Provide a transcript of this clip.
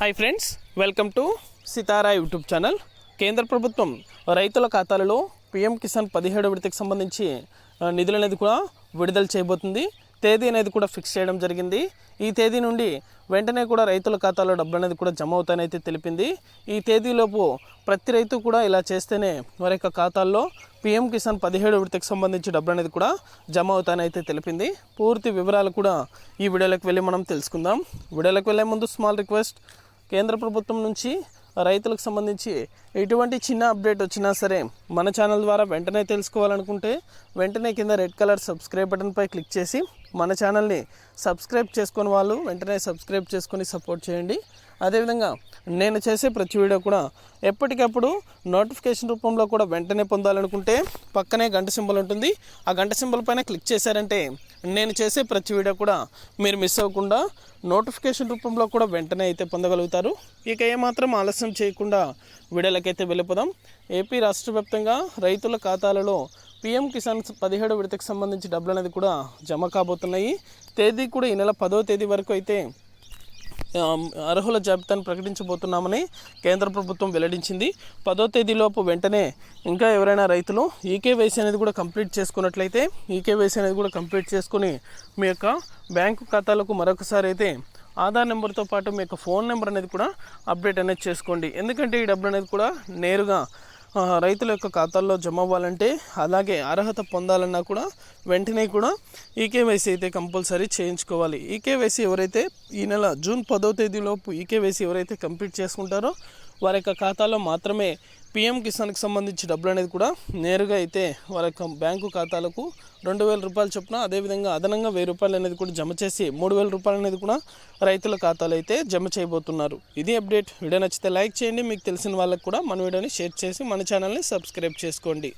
Hi friends welcome to Sitara YouTube channel కేంద్ర ప్రభుత్వం రైతుల ఖాతాలలో పిఎం కిసాన్ పదిహేడు విడతకు సంబంధించి నిధులు అనేది కూడా విడుదల చేయబోతుంది. తేదీ అనేది కూడా ఫిక్స్ చేయడం జరిగింది. ఈ తేదీ నుండి వెంటనే కూడా రైతుల ఖాతాలో డబ్బులు అనేది కూడా జమ అవుతాయని అయితే తెలిపింది. ఈ తేదీలోపు ప్రతి రైతు కూడా ఇలా చేస్తేనే వారి యొక్క ఖాతాల్లో పిఎం కిసాన్ పదిహేడు విడతకు సంబంధించి డబ్బులు అనేది కూడా జమ అవుతాయని అయితే తెలిపింది. పూర్తి వివరాలు కూడా ఈ వీడియోలోకి వెళ్ళి మనం తెలుసుకుందాం. వీడియోలోకి వెళ్ళే ముందు స్మాల్ రిక్వెస్ట్ కేంద్ర ప్రభుత్వం నుంచి రైతులకు సంబంధించి ఎటువంటి చిన్న అప్డేట్ వచ్చినా సరే మన ఛానల్ ద్వారా వెంటనే తెలుసుకోవాలనుకుంటే వెంటనే కింద రెడ్ కలర్ సబ్స్క్రైబ్ బటన్పై క్లిక్ చేసి మన ఛానల్ని సబ్స్క్రైబ్ చేసుకుని వాళ్ళు వెంటనే సబ్స్క్రైబ్ చేసుకొని సపోర్ట్ చేయండి. అదేవిధంగా నేను చేసే ప్రతి వీడియో కూడా ఎప్పటికప్పుడు నోటిఫికేషన్ రూపంలో కూడా వెంటనే పొందాలనుకుంటే పక్కనే గంట సింబల్ ఉంటుంది. ఆ గంట సింబల్ పైన క్లిక్ చేశారంటే నేను చేసే ప్రతి వీడియో కూడా మీరు మిస్ అవ్వకుండా నోటిఫికేషన్ రూపంలో కూడా వెంటనే అయితే పొందగలుగుతారు. ఇక ఏమాత్రం ఆలస్యం చేయకుండా వీడియోలకైతే వెళ్ళిపోదాం. ఏపీ రాష్ట్ర వ్యాప్తంగా రైతుల ఖాతాలలో పీఎం కిసాన్ పదిహేడు విడతకు సంబంధించి డబ్బులు అనేది కూడా జమ కాబోతున్నాయి. తేదీ కూడా ఈ నెల పదో తేదీ వరకు అయితే అర్హుల జాబితాను ప్రకటించబోతున్నామని కేంద్ర ప్రభుత్వం వెల్లడించింది. పదో తేదీలోపు వెంటనే ఇంకా ఎవరైనా రైతులు ఈకేవైసీ అనేది కూడా కంప్లీట్ చేసుకున్నట్లయితే ఈకేవైసీ అనేది కూడా కంప్లీట్ చేసుకుని మీ యొక్క బ్యాంకు ఖాతాలకు మరొకసారి అయితే ఆధార్ నెంబర్తో పాటు మీ యొక్క ఫోన్ నెంబర్ అనేది కూడా అప్డేట్ అనేది చేసుకోండి. ఎందుకంటే ఈ డబ్బులు అనేది కూడా నేరుగా రైతుల యొక్క ఖాతాల్లో జమ అవ్వాలంటే అలాగే అర్హత పొందాలన్నా కూడా వెంటనే కూడా ఈకేవైసీ అయితే కంపల్సరీ చేయించుకోవాలి. ఈకేవైసీ ఎవరైతే ఈ నెల జూన్ పదో తేదీలోపు ఈకేవైసీ ఎవరైతే కంప్లీట్ చేసుకుంటారో వారి యొక్క ఖాతాలో మాత్రమే పిఎం కిసాన్కి సంబంధించి డబ్బులు అనేది కూడా నేరుగా అయితే వారి యొక్క బ్యాంకు ఖాతాలకు రెండు వేల రూపాయలు చొప్పున అదేవిధంగా అదనంగా వెయ్యి రూపాయలు అనేది కూడా జమ చేసి మూడు వేల రూపాయలు అనేది కూడా రైతుల ఖాతాలు అయితే జమ చేయబోతున్నారు. ఇది అప్డేట్. వీడియో నచ్చితే లైక్ చేయండి. మీకు తెలిసిన వాళ్ళకి కూడా మన వీడియోని షేర్ చేసి మన ఛానల్ని సబ్స్క్రైబ్ చేసుకోండి.